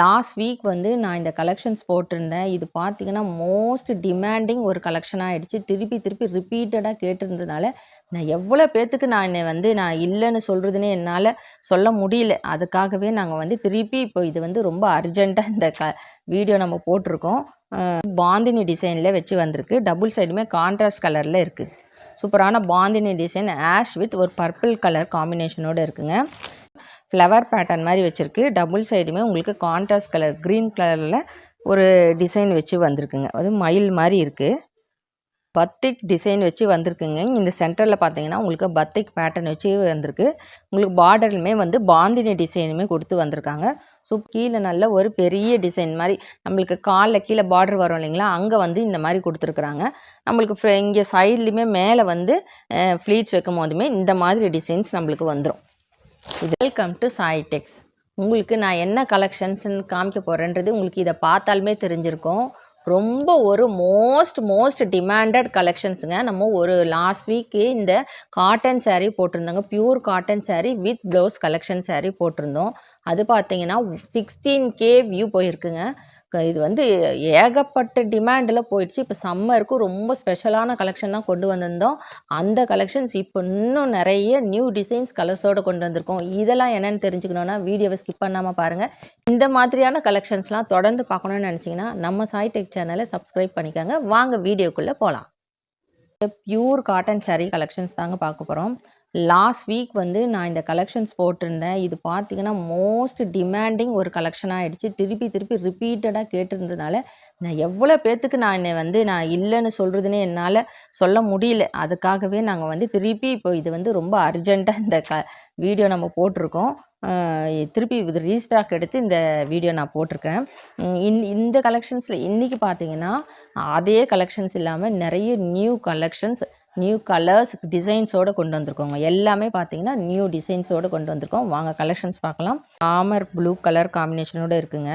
Last week வந்து நான் இந்த கலெக்ஷன்ஸ் போட்டிருந்தேன். இது பார்த்தீங்கன்னா மோஸ்ட் டிமாண்டிங் ஒரு கலெக்ஷன் ஆகிடுச்சு திருப்பி திருப்பி ரிப்பீட்டடாக கேட்டிருந்ததுனால நான் எவ்வளோ பேர்த்துக்கு நான் என்னை வந்து நான் இல்லைன்னு சொல்கிறதுனே என்னால் சொல்ல முடியல. அதுக்காகவே நாங்கள் வந்து திருப்பி இப்போ இது வந்து ரொம்ப அர்ஜெண்ட்டாக இந்த க வீடியோ நம்ம போட்டிருக்கோம். பாந்தினி டிசைனில் வச்சு வந்திருக்கு. டபுள் சைடுமே கான்ட்ராஸ்ட் கலரில் இருக்குது சூப்பரான பாந்தினி டிசைன் ஆஷ் வித் ஒரு பர்பிள் கலர் காம்பினேஷனோடு இருக்குங்க. ஃப்ளவர் பேட்டர்ன் மாதிரி வச்சுருக்கு. டபுள் சைடுமே உங்களுக்கு கான்ட்ராஸ்ட் கலர் க்ரீன் கலரில் ஒரு டிசைன் வச்சு வந்திருக்குங்க. அது மயில் மாதிரி இருக்குது பத்திக் டிசைன் வச்சு வந்திருக்குங்க. இந்த சென்டரில் பார்த்தீங்கன்னா உங்களுக்கு பத்திக் பேட்டர்ன் வச்சு வந்திருக்கு. உங்களுக்கு பார்டருமே வந்து பாந்தினி டிசைனுமே கொடுத்து வந்திருக்காங்க. ஸோ கீழே நல்ல ஒரு பெரிய டிசைன் மாதிரி நம்மளுக்கு காலில் கீழே பார்டர் வரும் இல்லைங்களா? அங்கே வந்து இந்த மாதிரி கொடுத்துருக்குறாங்க. நம்மளுக்கு இங்கே சைட்லேயுமே மேலே வந்து ஃப்ளீட்ஸ் வைக்கும் போதுமே இந்த மாதிரி டிசைன்ஸ் நம்மளுக்கு வந்துடும் இது வெல்கம் டு சாய்டெக்ஸ் உங்களுக்கு நான் என்ன கலெக்ஷன்ஸ்னு காமிக்க போகிறேன்றது உங்களுக்கு இதை பார்த்தாலுமே தெரிஞ்சிருக்கும். ரொம்ப ஒரு மோஸ்ட் மோஸ்ட் டிமாண்டட் கலெக்ஷன்ஸுங்க நம்ம ஒரு லாஸ்ட் வீக்கு இந்த cotton sari போட்டிருந்தோங்க. Pure cotton saree with blouse collection saree போட்டிருந்தோம். அது பார்த்தீங்கன்னா சிக்ஸ்டீன் கே வியூ போயிருக்குங்க. இது வந்து ஏகப்பட்ட டிமாண்டில் போயிடுச்சு. இப்போ சம்மருக்கு ரொம்ப ஸ்பெஷலான கலெக்ஷன் தான் கொண்டு வந்திருந்தோம். அந்த கலெக்ஷன்ஸ் இப்போ இன்னும் நிறைய நியூ டிசைன்ஸ் கலர்ஸோடு கொண்டு வந்திருக்கோம். இதெல்லாம் என்னென்னு தெரிஞ்சுக்கணுன்னா வீடியோவை ஸ்கிப் பண்ணாமல் பாருங்கள் இந்த மாதிரியான கலெக்ஷன்ஸ்லாம் தொடர்ந்து பார்க்கணுன்னு நினச்சிங்கன்னா நம்ம சாய் டெக் சேனலை சப்ஸ்கிரைப் பண்ணிக்கோங்க. வாங்க வீடியோக்குள்ளே போகலாம் பியூர் காட்டன் சாரீ கலெக்ஷன்ஸ் தாங்க பார்க்க போகிறோம் லாஸ்ட் வீக் வந்து நான் இந்த கலெக்ஷன்ஸ் போட்டிருந்தேன். இது பார்த்தீங்கன்னா மோஸ்ட் டிமாண்டிங் ஒரு கலெக்ஷன் ஆகிடுச்சு திருப்பி திருப்பி ரிப்பீட்டடாக கேட்டிருந்ததுனால நான் எவ்வளோ பேர்த்துக்கு நான் என்னை வந்து நான் இல்லைன்னு சொல்கிறதுனே என்னால் சொல்ல முடியல. அதுக்காகவே நாங்கள் வந்து திருப்பி இப்போ இது வந்து ரொம்ப அர்ஜெண்ட்டாக இந்த க வீடியோ நம்ம போட்டிருக்கோம். திருப்பி இது ரீஸ்டாக் எடுத்து இந்த வீடியோ நான் போட்டிருக்கேன். இன் இந்த கலெக்ஷன்ஸில் இன்றைக்கி பார்த்தீங்கன்னா அதே கலெக்ஷன்ஸ் இல்லாமல் நிறைய நியூ கலெக்ஷன்ஸ் நியூ கலர்ஸ் டிசைன்ஸோடு கொண்டு வந்திருக்கோங்க. எல்லாமே பார்த்தீங்கன்னா நியூ டிசைன்ஸோடு கொண்டு வந்திருக்கோம். வாங்க கலெக்ஷன்ஸ் பார்க்கலாம். ஆமர் ப்ளூ கலர் காம்பினேஷனோடு இருக்குங்க.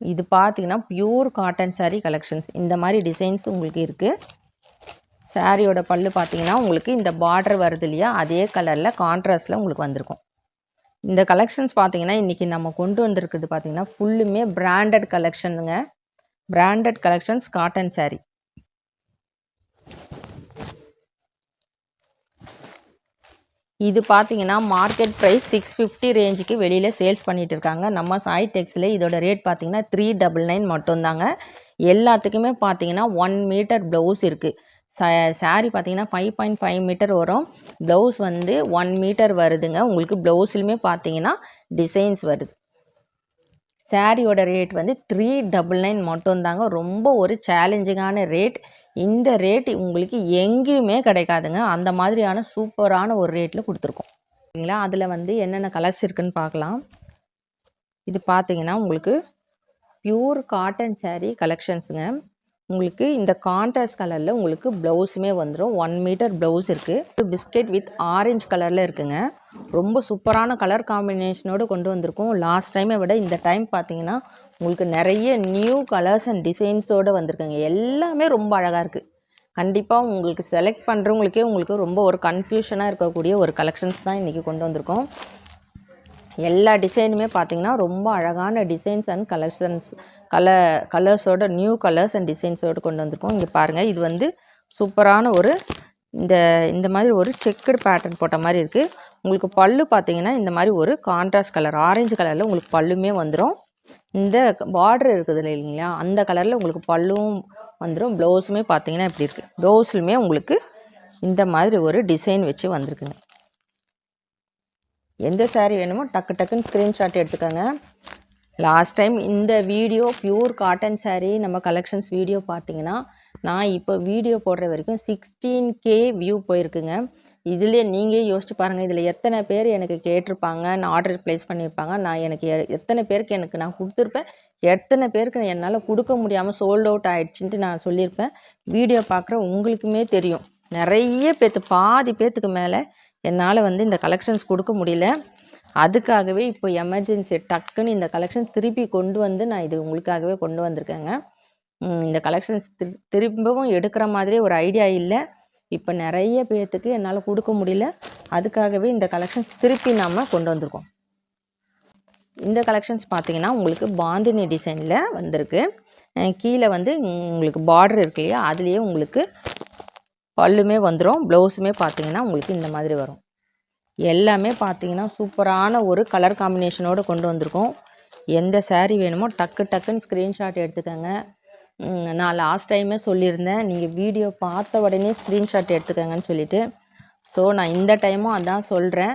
இது பார்த்தீங்கன்னா பியூர் காட்டன் சாரீ கலெக்ஷன்ஸ் இந்த மாதிரி டிசைன்ஸ் உங்களுக்கு இருக்குது சாரியோட பல்லு பார்த்தீங்கன்னா உங்களுக்கு இந்த பார்டர் வருது இல்லையா? அதே கலரில் கான்ட்ராஸ்டில் உங்களுக்கு வந்திருக்கும். இந்த கலெக்ஷன்ஸ் பார்த்தீங்கன்னா இன்றைக்கி நம்ம கொண்டு வந்திருக்குது பார்த்தீங்கன்னா ஃபுல்லுமே பிராண்டட் கலெக்ஷனுங்க பிராண்டட் கலெக்ஷன்ஸ் காட்டன் சாரீ இது பார்த்தீங்கன்னா மார்க்கெட் ப்ரைஸ் சிக்ஸ் ஃபிஃப்டி ரேஞ்சுக்கு வெளியில் சேல்ஸ் பண்ணிகிட்டு இருக்காங்க. நம்ம சாய் டெக்ஸில் இதோட ரேட் பார்த்தீங்கன்னா த்ரீ டபுள் நைன் மட்டும்தாங்க. எல்லாத்துக்குமே பார்த்தீங்கன்னா ஒன் மீட்டர் ப்ளவுஸ் இருக்குது ச சாரீ பார்த்தீங்கன்னா ஃபைவ் பாயிண்ட் ஃபைவ் மீட்டர் வரும். ப்ளவுஸ் வந்து ஒன் மீட்டர் வருதுங்க. உங்களுக்கு ப்ளவுஸ்லையுமே பார்த்தீங்கன்னா டிசைன்ஸ் வருது. சாரியோட ரேட் வந்து த்ரீ டபுள் நைன் மட்டும்தாங்க. ரொம்ப ஒரு சேலஞ்சிங்கான ரேட் இந்த ரேட் உங்களுக்கு எங்கேயுமே கிடைக்காதுங்க. அந்த மாதிரியான சூப்பரான ஒரு ரேட்டில் கொடுத்துருக்கோம். சரிங்களா? அதில் வந்து என்னென்ன கலர்ஸ் இருக்குன்னு பார்க்கலாம். இது பார்த்தீங்கன்னா உங்களுக்கு பியூர் காட்டன் சேரீ கலெக்ஷன்ஸுங்க உங்களுக்கு இந்த கான்ட்ராஸ்ட் கலரில் உங்களுக்கு ப்ளவுஸுமே வந்துடும் ஒன் மீட்டர் ப்ளவுஸ் இருக்குது பிஸ்கெட் வித் ஆரஞ்சு கலரில் இருக்குங்க. ரொம்ப சூப்பரான கலர் காம்பினேஷனோடு கொண்டு வந்திருக்கோம். லாஸ்ட் டைமை விட இந்த டைம் பார்த்தீங்கன்னா உங்களுக்கு நிறைய நியூ கலர்ஸ் அண்ட் டிசைன்ஸோடு வந்திருக்குங்க. எல்லாமே ரொம்ப அழகாக இருக்குது கண்டிப்பாக உங்களுக்கு செலக்ட் பண்ணுறவங்களுக்கே உங்களுக்கு ரொம்ப ஒரு கன்ஃபியூஷனாக இருக்கக்கூடிய ஒரு கலெக்ஷன்ஸ் தான் இன்றைக்கி கொண்டு வந்திருக்கோம். எல்லா டிசைனுமே பார்த்தீங்கன்னா ரொம்ப அழகான டிசைன்ஸ் அண்ட் கலெக்ஷன்ஸ் கலர் கலர்ஸோட நியூ கலர்ஸ் அண்ட் டிசைன்ஸோடு கொண்டு வந்திருக்கோம். இங்கே பாருங்கள் இது வந்து சூப்பரான ஒரு இந்த இந்த மாதிரி ஒரு செக்குடு பேட்டர்ன் போட்ட மாதிரி இருக்குது உங்களுக்கு பல்லு பார்த்தீங்கன்னா இந்த மாதிரி ஒரு கான்ட்ராஸ்ட் கலர் ஆரஞ்சு கலரில் உங்களுக்கு பல்லுமே வந்துடும் இந்த பார்டர் இருக்குது இல்லைங்களா? அந்த கலரில் உங்களுக்கு பல்லும் வந்துடும் ப்ளவுஸுமே பார்த்தீங்கன்னா இப்படி இருக்குது ப்ளவுஸ்லுமே உங்களுக்கு இந்த மாதிரி ஒரு டிசைன் வச்சு வந்திருக்குங்க. எந்த சாரீ வேணுமோ டக்கு டக்குன்னு ஸ்க்ரீன்ஷாட் எடுத்துக்கோங்க. லாஸ்ட் டைம் இந்த வீடியோ பியூர் காட்டன் சாரீ நம்ம கலெக்ஷன்ஸ் வீடியோ பார்த்தீங்கன்னா நான் இப்போ வீடியோ போடுற வரைக்கும் சிக்ஸ்டீன் கே வியூ போயிருக்குங்க. இதுலேயே நீங்கள் யோசிச்சு பாருங்கள் இதில் எத்தனை பேர் எனக்கு கேட்டிருப்பாங்க நான் ஆர்டர் ப்ளேஸ் பண்ணியிருப்பாங்க நான் எனக்கு எ- எத்தனை பேருக்கு எனக்கு நான் கொடுத்துருப்பேன் எத்தனை பேருக்கு என்னால் கொடுக்க முடியாமல் சோல்ட் அவுட் ஆகிடுச்சின்ட்டு நான் சொல்லியிருப்பேன். வீடியோ பார்க்குற உங்களுக்குமே தெரியும். நிறைய பேர்த்து பாதி பேர்த்துக்கு மேலே என்னால் வந்து இந்த கலெக்ஷன்ஸ் கொடுக்க முடியல. அதுக்காகவே இப்போ எமர்ஜென்சி டக்குன்னு இந்த கலெக்ஷன் திருப்பி கொண்டு வந்து நான் இது உங்களுக்காகவே கொண்டு வந்திருக்கேங்க. இந்த கலெக்ஷன்ஸ் திரும்பவும் எடுக்கிற மாதிரியே ஒரு ஐடியா இல்லை. இப்போ நிறைய பேர்த்துக்கு என்னால் கொடுக்க முடியல. அதுக்காகவே இந்த கலெக்ஷன்ஸ் திருப்பி நாம் கொண்டு வந்திருக்கோம். இந்த கலெக்ஷன்ஸ் பார்த்தீங்கன்னா உங்களுக்கு பாந்தினி டிசைனில் வந்திருக்கு. கீழே வந்து உங்களுக்கு பார்டர் இருக்கு இல்லையா? அதுலேயே உங்களுக்கு பல்லுமே வந்துடும் ப்ளவுஸுமே பார்த்தீங்கன்னா உங்களுக்கு இந்த மாதிரி வரும். எல்லாமே பார்த்தீங்கன்னா சூப்பரான ஒரு கலர் காம்பினேஷனோடு கொண்டு வந்திருக்கோம். எந்த சேரீ வேணுமோ டக்கு டக்குன்னு ஸ்க்ரீன்ஷாட் எடுத்துக்கோங்க. நான் லாஸ்ட் டைமே சொல்லியிருந்தேன். நீங்கள் வீடியோ பார்த்த உடனே ஸ்க்ரீன்ஷாட் எடுத்துக்கோங்கன்னு சொல்லிட்டு. ஸோ நான் இந்த டைமும் அதான் சொல்கிறேன்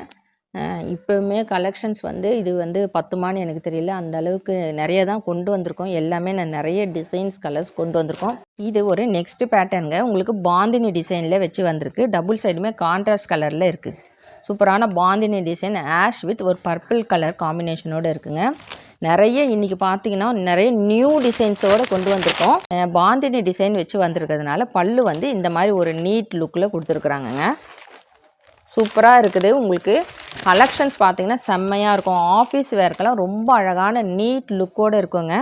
இப்போவுமே கலெக்ஷன்ஸ் வந்து இது வந்து பத்துமான்னு எனக்கு தெரியல. அந்த அளவுக்கு நிறைய தான் கொண்டு வந்திருக்கோம். எல்லாமே நான் நிறைய டிசைன்ஸ் கலர்ஸ் கொண்டு வந்திருக்கோம். இது ஒரு நெக்ஸ்ட் பேட்டர்னுங்க உங்களுக்கு பாந்தினி டிசைனில் வச்சு வந்திருக்கு. டபுள் சைடுமே கான்ட்ராஸ்ட் கலரில் இருக்குது சூப்பரான பாந்தினி டிசைன் ஆஷ் வித் ஒரு பர்பிள் கலர் காம்பினேஷனோடு இருக்குங்க. நிறைய இன்றைக்கி பார்த்தீங்கன்னா நிறைய நியூ டிசைன்ஸோடு கொண்டு வந்திருக்கோம். பாந்தினி டிசைன் வச்சு வந்திருக்கிறதுனால பல்லு வந்து இந்த மாதிரி ஒரு நீட் லுக்கில் கொடுத்துருக்குறாங்கங்க. சூப்பராக இருக்குது. உங்களுக்கு கலெக்ஷன்ஸ் பார்த்தீங்கன்னா செம்மையாக இருக்கும். ஆஃபீஸ் வேர்க்கெல்லாம் ரொம்ப அழகான நீட் லுக்கோடு இருக்குங்க.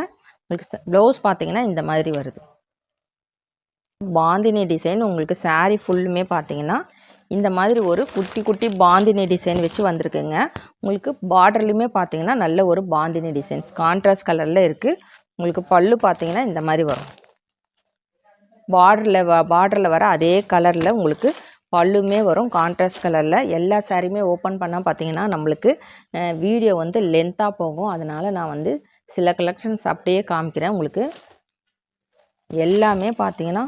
உங்களுக்கு ப்ளவுஸ் பார்த்தீங்கன்னா இந்த மாதிரி வருது. பாந்தினி டிசைன் உங்களுக்கு சாரீ ஃபுல்லுமே பார்த்தீங்கன்னா இந்த மாதிரி ஒரு குட்டி குட்டி பாந்தினி டிசைன் வச்சு வந்திருக்குங்க. உங்களுக்கு பார்டர்லையுமே பார்த்தீங்கன்னா நல்ல ஒரு பாந்தினி டிசைன்ஸ் கான்ட்ராஸ்ட் கலரில் இருக்குது உங்களுக்கு பல்லு பார்த்தீங்கன்னா இந்த மாதிரி வரும். பார்டரில் வ பார்டரில் வர அதே கலரில் உங்களுக்கு பல்லுமே வரும். கான்ட்ராஸ்ட் கலரில் எல்லா சாரியுமே ஓப்பன் பண்ணால் பார்த்தீங்கன்னா நம்மளுக்கு வீடியோ வந்து லென்த்தாக போகும். அதனால் நான் வந்து சில கலெக்ஷன்ஸ் அப்படியே காமிக்கிறேன். உங்களுக்கு எல்லாமே பார்த்தீங்கன்னா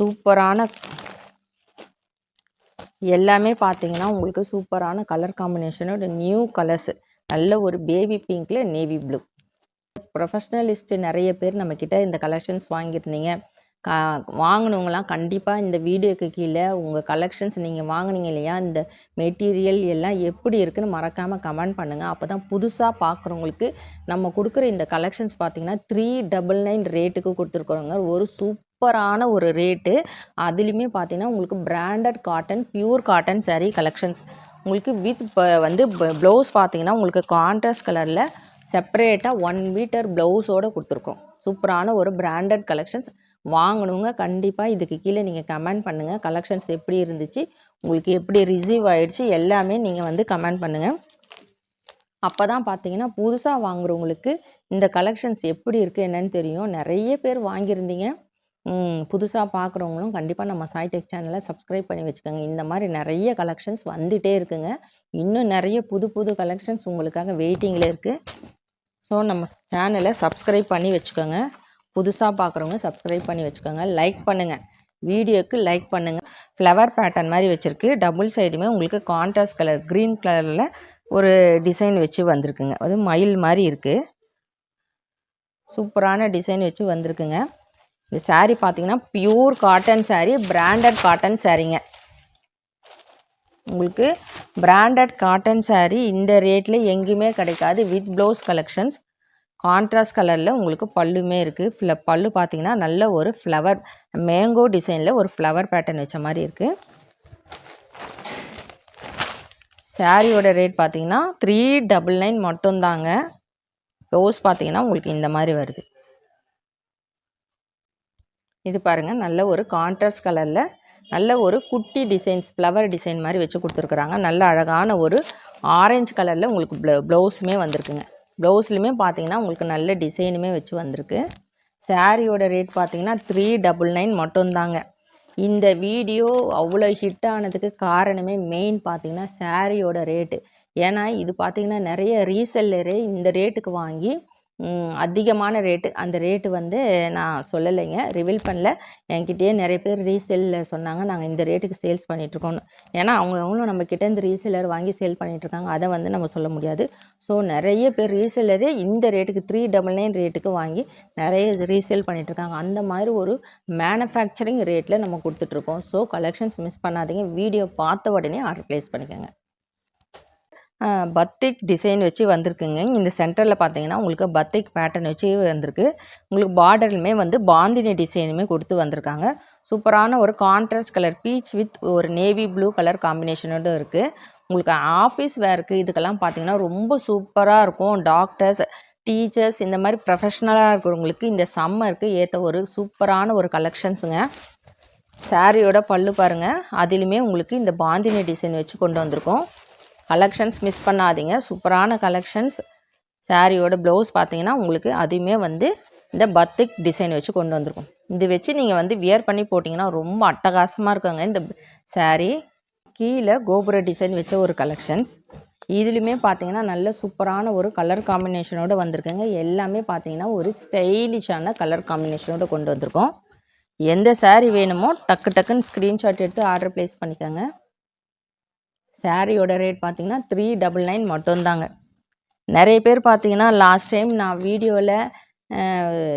சூப்பரான எல்லாமே பார்த்தீங்கன்னா உங்களுக்கு சூப்பரான கலர் காம்பினேஷனோட நியூ கலர்ஸ் நல்ல ஒரு பேபி பிங்க்கில் நேவி ப்ளூ ப்ரொஃபஷ்னலிஸ்ட் நிறைய பேர் நம்மக்கிட்ட இந்த கலெக்ஷன்ஸ் வாங்கியிருந்தீங்க. கா வாங்கினவங்களாம் கண்டிப்பாக இந்த வீடியோக்கு கீழே உங்கள் கலெக்ஷன்ஸ் நீங்கள் வாங்குனீங்க இல்லையா? இந்த மெட்டீரியல் எல்லாம் எப்படி இருக்குன்னு மறக்காமல் கமெண்ட் பண்ணுங்கள் அப்போ தான் புதுசாக பார்க்குறவங்களுக்கு நம்ம கொடுக்குற இந்த கலெக்ஷன்ஸ் பார்த்தீங்கன்னா த்ரீ டபுள் நைன் ரேட்டுக்கு கொடுத்துருக்குறவங்க ஒரு சூப் சூப்பரான ஒரு ரேட்டு. அதுலேயுமே பார்த்தீங்கன்னா உங்களுக்கு branded cotton pure cotton saree collections உங்களுக்கு வித் வந்து ப்ளவுஸ் பார்த்தீங்கன்னா உங்களுக்கு கான்ட்ராஸ்ட் கலரில் செப்பரேட்டாக ஒன் மீட்டர் ப்ளவுஸோடு கொடுத்துருக்கோம். சூப்பரான ஒரு பிராண்டட் கலெக்ஷன்ஸ் வாங்கணுங்க கண்டிப்பாக இதுக்கு கீழே நீங்கள் கமெண்ட் பண்ணுங்கள் கலெக்ஷன்ஸ் எப்படி இருந்துச்சு உங்களுக்கு எப்படி ரிசீவ் ஆகிடுச்சு எல்லாமே நீங்கள் வந்து கமெண்ட் பண்ணுங்கள் அப்போ தான் பார்த்தீங்கன்னா புதுசாக வாங்குறவங்களுக்கு இந்த கலெக்ஷன்ஸ் எப்படி இருக்குது என்னன்னு தெரியும். நிறைய பேர் வாங்கியிருந்தீங்க. புதுசாக பார்க்குறவங்களும் கண்டிப்பாக நம்ம சாய் டெக் சேனலை சப்ஸ்கிரைப் பண்ணி வச்சுக்கோங்க. இந்த மாதிரி நிறைய கலெக்ஷன்ஸ் வந்துகிட்டே இருக்குங்க. இன்னும் நிறைய புது புது கலெக்ஷன்ஸ் உங்களுக்காக வெயிட்டிங்கில் இருக்குது ஸோ நம்ம சேனலை சப்ஸ்கிரைப் பண்ணி வச்சுக்கோங்க. புதுசாக பார்க்குறவங்க சப்ஸ்கிரைப் பண்ணி வச்சுக்கோங்க. லைக் பண்ணுங்கள் வீடியோக்கு லைக் பண்ணுங்கள் ஃப்ளவர் பேட்டர்ன் மாதிரி வச்சுருக்கு. டபுள் சைடுமே உங்களுக்கு கான்ட்ராஸ்ட் கலர் க்ரீன் கலரில் ஒரு டிசைன் வச்சு வந்திருக்குங்க. அது மயில் மாதிரி இருக்குது சூப்பரான டிசைன் வச்சு வந்திருக்குங்க. இந்த சாரீ பார்த்தீங்கன்னா pure cotton saree branded cotton சாரீங்க உங்களுக்கு பிராண்டட் காட்டன் சாரீ இந்த ரேட்டில் எங்கேயுமே கிடைக்காது. வித் ப்ளவுஸ் கலெக்ஷன்ஸ் கான்ட்ராஸ்ட் கலரில் உங்களுக்கு பல்லுமே இருக்குது ஃப்ள பல்லு பார்த்தீங்கன்னா நல்ல ஒரு ஃப்ளவர் மேங்கோ டிசைனில் ஒரு ஃப்ளவர் பேட்டர்ன் வச்ச மாதிரி இருக்குது சாரியோட ரேட் பார்த்தீங்கன்னா த்ரீ டபுள் நைன் மட்டும்தாங்க. ப்ளவுஸ் பார்த்தீங்கன்னா உங்களுக்கு இந்த மாதிரி வருது. இது பாருங்கள் நல்ல ஒரு கான்ட்ராஸ்ட் கலரில் நல்ல ஒரு குட்டி டிசைன்ஸ் ஃப்ளவர் டிசைன் மாதிரி வச்சு கொடுத்துருக்குறாங்க. நல்ல அழகான ஒரு ஆரஞ்சு கலரில் உங்களுக்கு ப்ள ப்ளவுஸுமே வந்திருக்குங்க. ப்ளவுஸ்லையுமே பார்த்தீங்கன்னா உங்களுக்கு நல்ல டிசைனுமே வச்சு வந்திருக்கு. சாரியோட ரேட் பார்த்தீங்கன்னா த்ரீ டபுள் நைன் மட்டும்தாங்க. இந்த வீடியோ அவ்வளோ ஹிட் ஆனதுக்கு காரணமே மெயின் பார்த்தீங்கன்னா சாரியோட ரேட்டு ஏன்னா இது பார்த்திங்கன்னா நிறைய ரீசெல்லரே இந்த ரேட்டுக்கு வாங்கி அதிகமான ரேட்டு. அந்த ரேட்டு வந்து நான் சொல்லலைங்க. ரிவீல் பண்ணல. என்கிட்டயே நிறைய பேர் ரீசேலில் சொன்னாங்க நாங்கள் இந்த ரேட்டுக்கு சேல்ஸ் பண்ணிகிட்ருக்கோன்னு ஏன்னா அவங்க அவங்களும் நம்ம கிட்ட இந்த ரீசேலர் வாங்கி சேல் பண்ணிகிட்ருக்காங்க அதை வந்து நம்ம சொல்ல முடியாது. ஸோ நிறைய பேர் ரீசேலரே இந்த ரேட்டுக்கு த்ரீ டபுள் நைன் ரேட்டுக்கு வாங்கி நிறைய ரீசேல் பண்ணிகிட்ருக்காங்க அந்த மாதிரி ஒரு மேனுஃபேக்சரிங் ரேட்டில் நம்ம கொடுத்துட்ருக்கோம் ஸோ கலெக்ஷன்ஸ் மிஸ் பண்ணாதீங்க. வீடியோ பார்த்த உடனே ஆர்டர் ப்ளேஸ் பண்ணிக்கோங்க. பத்திக் டிசைன் வச்சு வந்திருக்குங்க. இந்த சென்டரில் பார்த்தீங்கன்னா உங்களுக்கு பத்திக் பேட்டர்ன் வச்சு வந்திருக்கு. உங்களுக்கு பார்டருமே வந்து பாந்தினி டிசைனுமே கொடுத்து வந்திருக்காங்க. சூப்பரான ஒரு கான்ட்ராஸ்ட் கலர் பீச் வித் ஒரு நேவி ப்ளூ கலர் காம்பினேஷனோடு இருக்குது உங்களுக்கு ஆஃபீஸ் வேர்க்கு இதுக்கெல்லாம் பார்த்தீங்கன்னா ரொம்ப சூப்பராக இருக்கும். டாக்டர்ஸ் டீச்சர்ஸ் இந்த மாதிரி ப்ரொஃபஷ்னலாக இருக்கிறவங்களுக்கு இந்த சம்மருக்கு ஏற்ற ஒரு சூப்பரான ஒரு கலெக்ஷன்ஸுங்க சாரியோட பல்லு பாருங்கள் அதிலுமே உங்களுக்கு இந்த பாந்தினி டிசைன் வச்சு கொண்டு வந்திருக்கோம். கலெக்ஷன்ஸ் மிஸ் பண்ணாதீங்க. சூப்பரான கலெக்ஷன்ஸ் சாரியோட ப்ளவுஸ் பார்த்தீங்கன்னா உங்களுக்கு அதுவுமே வந்து இந்த பத்துக் டிசைன் வச்சு கொண்டு வந்திருக்கும். இது வச்சு நீங்கள் வந்து வியர் பண்ணி போட்டிங்கன்னா ரொம்ப அட்டகாசமாக இருக்குங்க. இந்த சாரீ கீழே கோபுர டிசைன் வச்ச ஒரு கலெக்ஷன்ஸ் இதுலையுமே பார்த்தீங்கன்னா நல்ல சூப்பரான ஒரு கலர் காம்பினேஷனோடு வந்திருக்குங்க. எல்லாமே பார்த்தீங்கன்னா ஒரு ஸ்டைலிஷான கலர் காம்பினேஷனோட கொண்டு வந்திருக்கோம். எந்த சாரீ வேணுமோ டக்கு டக்குன்னு ஸ்க்ரீன்ஷாட் எடுத்து ஆர்டர் ப்ளேஸ் பண்ணிக்கோங்க. சாரியோட ரேட் பார்த்தீங்கன்னா த்ரீ டபுள் நைன் மட்டும்தாங்க. நிறைய பேர் பார்த்தீங்கன்னா லாஸ்ட் டைம் நான் வீடியோவில்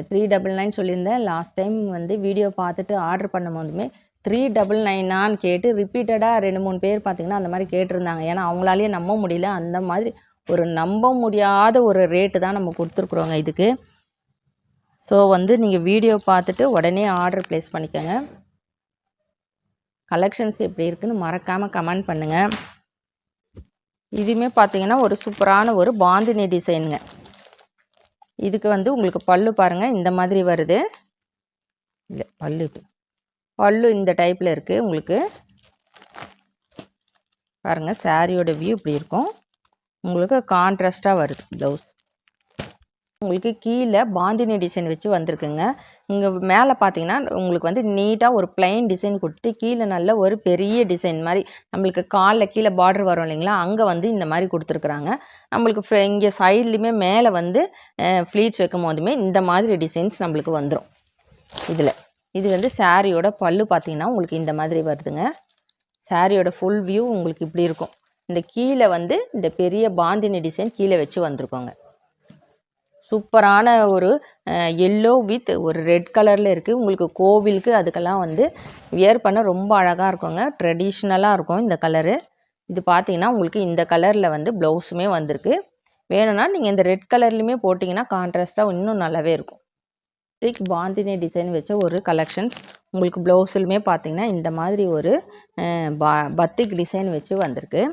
த்ரீ டபுள் நைன் சொல்லியிருந்தேன். லாஸ்ட் டைம் வந்து வீடியோ பார்த்துட்டு ஆர்டர் பண்ணும்போதுமே த்ரீ டபுள் நைனான்னு கேட்டு ரிப்பீட்டடாக ரெண்டு மூணு பேர் பார்த்தீங்கன்னா அந்த மாதிரி கேட்டிருந்தாங்க. ஏன்னா அவங்களாலேயே நம்ப முடியல. அந்த மாதிரி ஒரு நம்ப முடியாத ஒரு ரேட்டு தான் நம்ம கொடுத்துருக்குறோங்க இதுக்கு. ஸோ வந்து நீங்கள் வீடியோ பார்த்துட்டு உடனே ஆர்டர் ப்ளேஸ் பண்ணிக்கோங்க. கலெக்ஷன்ஸ் எப்படி இருக்குன்னு மறக்காமல் கமெண்ட் பண்ணுங்கள் இதுவுமே பார்த்தீங்கன்னா ஒரு சூப்பரான ஒரு பாந்தினி டிசைனுங்க. இதுக்கு வந்து உங்களுக்கு பல்லு பாருங்கள் இந்த மாதிரி வருது. இல்லை பல்லு பல்லு இந்த டைப்பில் இருக்குது உங்களுக்கு. பாருங்கள் சாரியோட வியூ இப்படி இருக்கும். உங்களுக்கு கான்ட்ராஸ்ட்டாக வருது ப்ளவுஸ் உங்களுக்கு கீழே பாந்தினி டிசைன் வச்சு வந்திருக்குங்க. இங்கே மேலே பார்த்தீங்கன்னா உங்களுக்கு வந்து நீட்டாக ஒரு பிளைன் டிசைன் கொடுத்துட்டு கீழே நல்ல ஒரு பெரிய டிசைன் மாதிரி நம்மளுக்கு காலில் கீழே பார்டர் வரும் இல்லைங்களா? அங்கே வந்து இந்த மாதிரி கொடுத்துருக்குறாங்க. நம்மளுக்கு ஃப்ர- இங்கே சைட்லேயுமே மேலே வந்து ஃப்ளீட்ஸ் வைக்கும் போதுமே இந்த மாதிரி டிசைன்ஸ் நம்மளுக்கு வந்துடும் இதில். இது வந்து சாரியோட பல்லு பார்த்தீங்கன்னா உங்களுக்கு இந்த மாதிரி வருதுங்க. சாரியோட ஃபுல் வியூ உங்களுக்கு இப்படி இருக்கும். இந்த கீழே வந்து இந்த பெரிய பாந்தினி டிசைன் கீழே வச்சு வந்திருக்கோங்க. சூப்பரான ஒரு எல்லோ வித் ஒரு ரெட் கலரில் இருக்குது உங்களுக்கு கோவிலுக்கு அதுக்கெல்லாம் வந்து வியர் பண்ண ரொம்ப அழகாக இருக்குங்க. ட்ரெடிஷ்னலாக இருக்கும் இந்த கலரு இது பார்த்தீங்கன்னா உங்களுக்கு இந்த கலரில் வந்து ப்ளவுஸுமே வந்திருக்கு. வேணும்னா நீங்கள் இந்த ரெட் கலர்லையுமே போட்டிங்கன்னா கான்ட்ராஸ்ட்டாக இன்னும் நல்லாவே இருக்கும். திக் பாந்தினி டிசைன் வச்ச ஒரு கலெக்ஷன்ஸ் உங்களுக்கு ப்ளவுஸுலுமே பார்த்தீங்கன்னா இந்த மாதிரி ஒரு பத்திக் டிசைன் வச்சு வந்திருக்கு.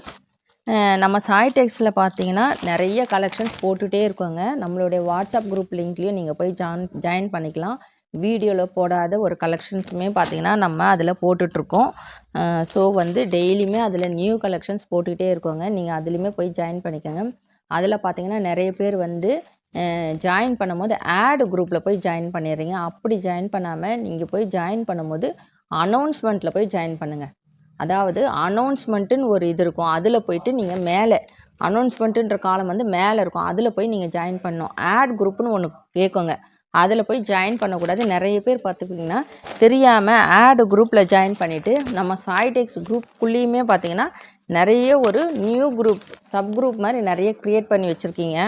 நம்ம சாய் டெக்ஸில் பார்த்தீங்கன்னா நிறைய கலெக்ஷன்ஸ் போட்டுகிட்டே இருக்கோங்க. நம்மளுடைய வாட்ஸ்அப் குரூப் லிங்க்லேயும் நீங்கள் போய் ஜாயின் ஜாயின் பண்ணிக்கலாம். வீடியோவில் போடாத ஒரு கலெக்ஷன்ஸுமே பார்த்தீங்கன்னா நம்ம அதில் போட்டுட்ருக்கோம். ஸோ வந்து டெய்லியுமே அதில் நியூ கலெக்ஷன்ஸ் போட்டுக்கிட்டே இருக்கோங்க. நீங்கள் அதுலேயுமே போய் ஜாயின் பண்ணிக்கோங்க. அதில் பார்த்தீங்கன்னா நிறைய பேர் வந்து ஜாயின் பண்ணும்போது ஆடு குரூப்பில் போய் ஜாயின் பண்ணிடுறீங்க. அப்படி ஜாயின் பண்ணாமல் நீங்கள் போய் ஜாயின் பண்ணும்போது அனௌன்ஸ்மெண்ட்டில் போய் ஜாயின் பண்ணுங்கள் அதாவது அனௌன்ஸ்மெண்ட்டுன்னு ஒரு இது இருக்கும். அதில் போயிட்டு நீங்கள் மேலே அனௌன்ஸ்மெண்ட்டுன்ற காலம் வந்து மேலே இருக்கும். அதில் போய் நீங்கள் ஜாயின் பண்ணணும். ஆட் குரூப்னு ஒன்று கேட்குங்க அதில் போய் ஜாயின் பண்ணக்கூடாது. நிறைய பேர் பார்த்துக்கிட்டிங்கன்னா தெரியாமல் ஆடு குரூப்பில் ஜாயின் பண்ணிவிட்டு நம்ம சாய்டெக்ஸ் குரூப்புக்குள்ளேயுமே பார்த்தீங்கன்னா நிறைய ஒரு நியூ குரூப் சப் குரூப் மாதிரி நிறைய க்ரியேட் பண்ணி வச்சுருக்கீங்க.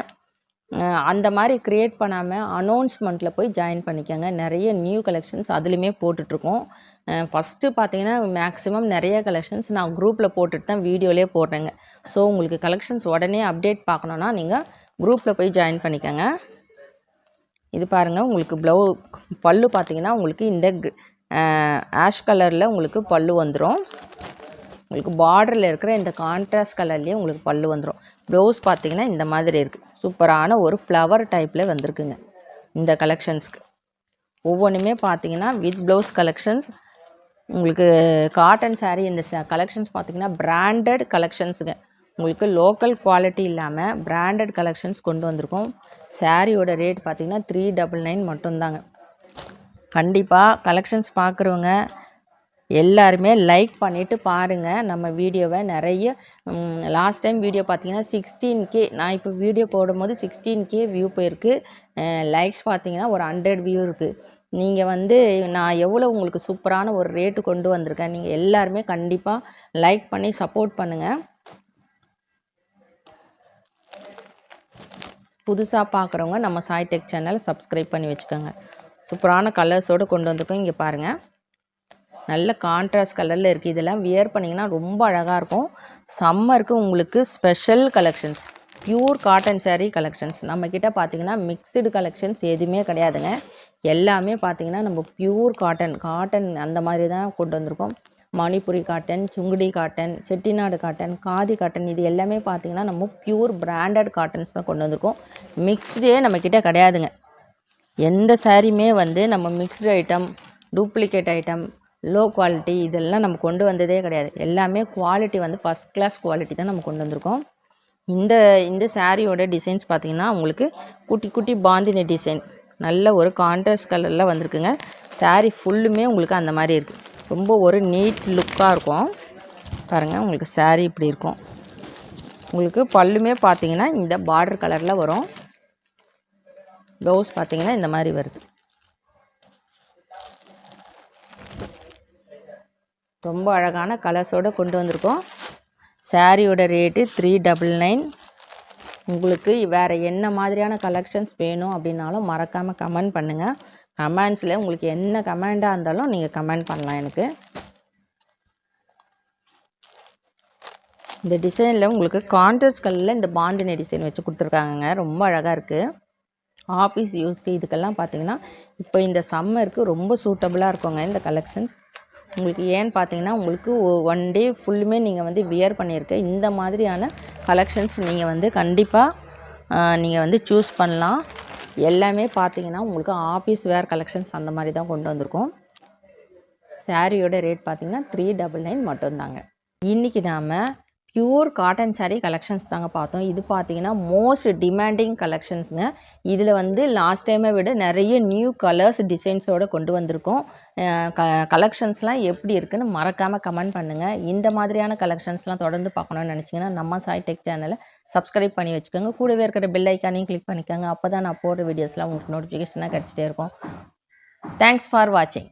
அந்த மாதிரி க்ரியேட் பண்ணாமல் அனௌன்ஸ்மெண்ட்டில் போய் ஜாயின் பண்ணிக்கோங்க. நிறைய நியூ கலெக்ஷன்ஸ் அதுலேயுமே போட்டுட்ருக்கோம். ஃபஸ்ட்டு பார்த்தீங்கன்னா மேக்ஸிமம் நிறைய கலெக்ஷன்ஸ் நான் குரூப்பில் போட்டுட்டு தான் வீடியோலேயே போடுறேங்க. ஸோ உங்களுக்கு கலெக்ஷன்ஸ் உடனே அப்டேட் பார்க்கணுன்னா நீங்கள் குரூப்பில் போய் ஜாயின் பண்ணிக்கோங்க. இது பாருங்கள் உங்களுக்கு ப்ளவு பல்லு பார்த்தீங்கன்னா உங்களுக்கு இந்த ஆஷ் கலரில் உங்களுக்கு பல்லு வந்துடும் உங்களுக்கு பார்டரில் இருக்கிற இந்த கான்ட்ராஸ்ட் கலர்லேயே உங்களுக்கு பல்லு வந்துடும் ப்ளவுஸ் பார்த்தீங்கன்னா இந்த மாதிரி இருக்குது சூப்பரான ஒரு ஃப்ளவர் டைப்பில் வந்திருக்குங்க. இந்த கலெக்ஷன்ஸ்க்கு ஒவ்வொன்றுமே பார்த்தீங்கன்னா வித் ப்ளவுஸ் கலெக்ஷன்ஸ் உங்களுக்கு காட்டன் சாரீ இந்த கலெக்ஷன்ஸ் பார்த்தீங்கன்னா பிராண்டட் கலெக்ஷன்ஸுங்க உங்களுக்கு லோக்கல் குவாலிட்டி இல்லாமல் பிராண்டட் கலெக்ஷன்ஸ் கொண்டு வந்திருக்கோம். சாரியோட ரேட் பார்த்தீங்கன்னா த்ரீ டபுள் நைன் மட்டும்தாங்க. கண்டிப்பாக கலெக்ஷன்ஸ் பார்க்குறவங்க எல்லாருமே லைக் பண்ணிவிட்டு பாருங்கள் நம்ம வீடியோவை நிறைய லாஸ்ட் டைம் வீடியோ பார்த்தீங்கன்னா சிக்ஸ்டீன் கே நான் இப்போ வீடியோ போடும்போது சிக்ஸ்டீன் கே வியூ போயிருக்கு. லைக்ஸ் பார்த்தீங்கன்னா ஒரு ஹண்ட்ரட் வியூ இருக்குது நீங்கள் வந்து நான் எவ்வளோ உங்களுக்கு சூப்பரான ஒரு ரேட்டு கொண்டு வந்திருக்கேன் நீங்கள் எல்லாருமே கண்டிப்பாக லைக் பண்ணி சப்போர்ட் பண்ணுங்கள் புதுசாக பார்க்குறவங்க நம்ம சாய் டெக் சேனலை சப்ஸ்கிரைப் பண்ணி வச்சுக்கோங்க. சூப்பரான கலர்ஸோடு கொண்டு வந்திருக்கோம் இங்கே பாருங்கள் நல்ல கான்ட்ராஸ்ட் கலரில் இருக்குது இதெல்லாம் வியர் பண்ணிங்கன்னா ரொம்ப அழகாக இருக்கும். சம்மருக்கு உங்களுக்கு special collections pure cotton saree collections நம்மக்கிட்ட பார்த்தீங்கன்னா மிக்சடு கலெக்ஷன்ஸ் எதுவுமே கிடையாதுங்க. எல்லாமே பார்த்தீங்கன்னா நம்ம பியூர் காட்டன் காட்டன் அந்த மாதிரி தான் கொண்டு வந்திருக்கோம். Manipuri cotton Sungudi cotton Chettinad cotton khadi cotton இது எல்லாமே பார்த்தீங்கன்னா நம்ம பியூர் பிராண்டட் காட்டன்ஸ் தான் கொண்டு வந்திருக்கோம். மிக்ஸ்டே நம்மக்கிட்ட கிடையாதுங்க. எந்த சாரியுமே வந்து நம்ம mixed item duplicate item low quality இதெல்லாம் நம்ம கொண்டு வந்ததே கிடையாது. எல்லாமே குவாலிட்டி வந்து ஃபஸ்ட் கிளாஸ் குவாலிட்டி தான் நம்ம கொண்டு வந்திருக்கோம். இந்த இந்த சாரியோட டிசைன்ஸ் பார்த்தீங்கன்னா உங்களுக்கு குட்டி குட்டி பாந்தினி டிசைன் நல்ல ஒரு கான்ட்ராஸ்ட் கலரில் வந்திருக்குங்க. சாரீ ஃபுல்லுமே உங்களுக்கு அந்த மாதிரி இருக்குது ரொம்ப ஒரு நீட் லுக்காக இருக்கும். பாருங்கள் உங்களுக்கு சாரீ இப்படி இருக்கும். உங்களுக்கு பல்லுமே பார்த்தீங்கன்னா இந்த பார்டர் கலரில் வரும். ப்ளவுஸ் பார்த்தீங்கன்னா இந்த மாதிரி வருது. ரொம்ப அழகான கலர்ஸோடு கொண்டு வந்திருக்கோம். சாரியோட ரேட்டு த்ரீ டபுள் நைன் உங்களுக்கு வேறு என்ன மாதிரியான கலெக்ஷன்ஸ் வேணும் அப்படின்னாலும் மறக்காமல் கமெண்ட் பண்ணுங்கள் கமெண்ட்ஸில் உங்களுக்கு என்ன கமெண்டாக இருந்தாலும் நீங்கள் கமெண்ட் பண்ணலாம் எனக்கு. இந்த டிசைனில் உங்களுக்கு கான்ட்ராஸ்ட் கலரில் இந்த பாந்தினி டிசைன் வச்சு கொடுத்துருக்காங்கங்க. ரொம்ப அழகாக இருக்குது ஆஃபீஸ் யூஸ்க்கு இதுக்கெல்லாம் பார்த்தீங்கன்னா இப்போ இந்த சம்மருக்கு ரொம்ப சூட்டபுளாக இருக்குங்க இந்த கலெக்ஷன்ஸ் உங்களுக்கு ஏன்னு பார்த்தீங்கன்னா உங்களுக்கு ஒன் டே ஃபுல்லுமே நீங்கள் வந்து வியர் பண்ணியிருக்க இந்த மாதிரியான கலெக்ஷன்ஸ் நீங்கள் வந்து கண்டிப்பாக நீங்கள் வந்து சூஸ் பண்ணலாம். எல்லாமே பார்த்தீங்கன்னா உங்களுக்கு ஆஃபீஸ் வேர் கலெக்ஷன்ஸ் அந்த மாதிரி தான் கொண்டு வந்திருக்கோம். சாரியோட ரேட் பார்த்தீங்கன்னா த்ரீ டபுள் நைன் மட்டும்தாங்க. இன்றைக்கி நாம் பியூர் காட்டன் சாரீ கலெக்ஷன்ஸ் தாங்க பார்த்தோம். இது பார்த்தீங்கன்னா மோஸ்ட் டிமாண்டிங் கலெக்ஷன்ஸுங்க இதில் வந்து லாஸ்ட் டைமை விட நிறைய நியூ கலர்ஸ் டிசைன்ஸோடு கொண்டு வந்திருக்கோம். க கலெக்ஷன்ஸ்லாம் எப்படி இருக்குன்னு மறக்காமல் கமெண்ட் பண்ணுங்கள் இந்த மாதிரியான கலெக்ஷன்ஸ்லாம் தொடர்ந்து பார்க்கணும்னு நினச்சிங்கன்னா நம்ம சாய் டெக் சேனலை சப்ஸ்கிரைப் பண்ணி வச்சுக்கோங்க. கூடவே இருக்கிற பெல் ஐக்கானையும் கிளிக் பண்ணிக்கோங்க. அப்போ தான் நான் போடுற வீடியோஸ்லாம் உங்களுக்கு நோட்டிஃபிகேஷனாக கிடச்சிட்டே இருக்கும். தேங்க்ஸ் ஃபார் வாட்சிங்